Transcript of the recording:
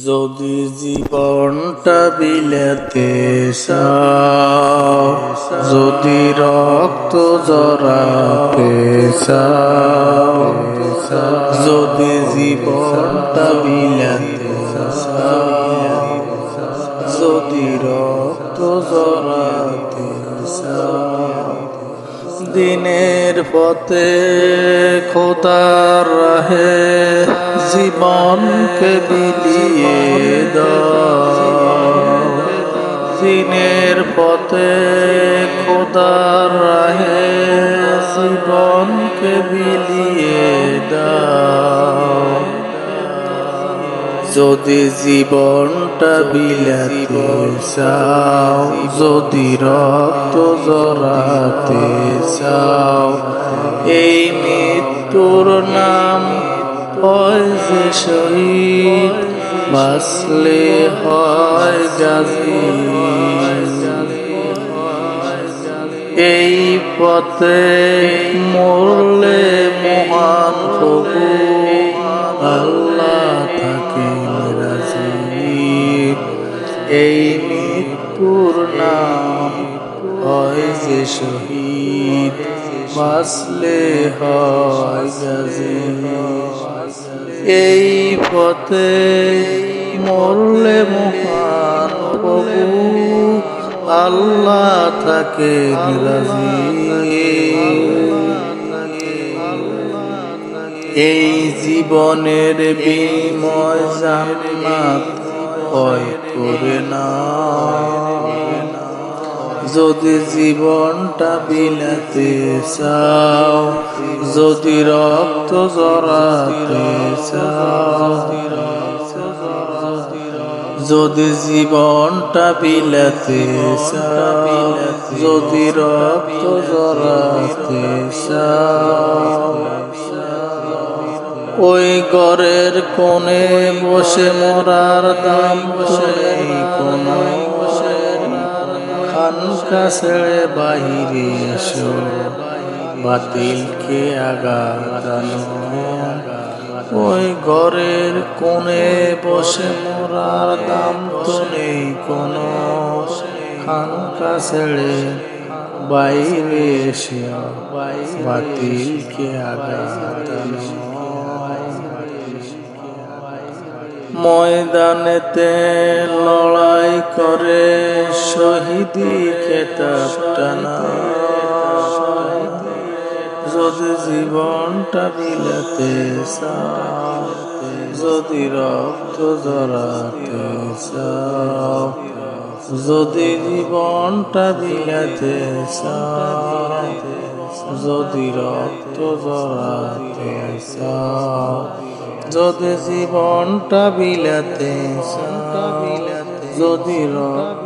যদি জীবনটা বিলাতে যদি রক্ত জরাতে যদি জীবনটা বিলাতে যদি রক্ত জরাতে চাও দিনের পথে খোদার রাহে জীবনকে বিলিয়ে দিনের পথে খোদার রাহে জীবনকে বিলিয়ে দাও। যদি জীবনটা বিলাতে চাও, যদি রক্ত জরাতে চাও, এই মৃত্যুর নাম হয় যে শহীদ বাসলে হয় গাজী এই পথে মরলে এই মৃত্যুর নাম হয় যে শহীদ বাসলে হয় এই পথে মরলে মহান প্রভু, আল্লাহ থাকে এই জীবনের করে না। যদি জীবনটা বিলাতে চাও, যদি রক্ত জরাতে চাও, যদি জীবনটা বিলাতে যদি রক্ত জরাতে চাও ওই ঘরের কোণে বসে মরার দাম বসে কোন খানকা ছেড়ে বাহিরে এসো, বাতিলকে আগানো ওই ঘরের কোণে বসে মরার দাম তো নেই কোনো। খানকা ছেড়ে বাইরে এসে, বাতিলকে আগানো ময়দানেতে লড়াই করে শহীদি খেতাব টানা যদি জীবনটা বিলাতে যদি রক্ত জড়াতে যদি জীবনটা বিলাতে যদি রক্ত জড়াতে চাও যদি জীবনটা বিলাতে যদি রক্ত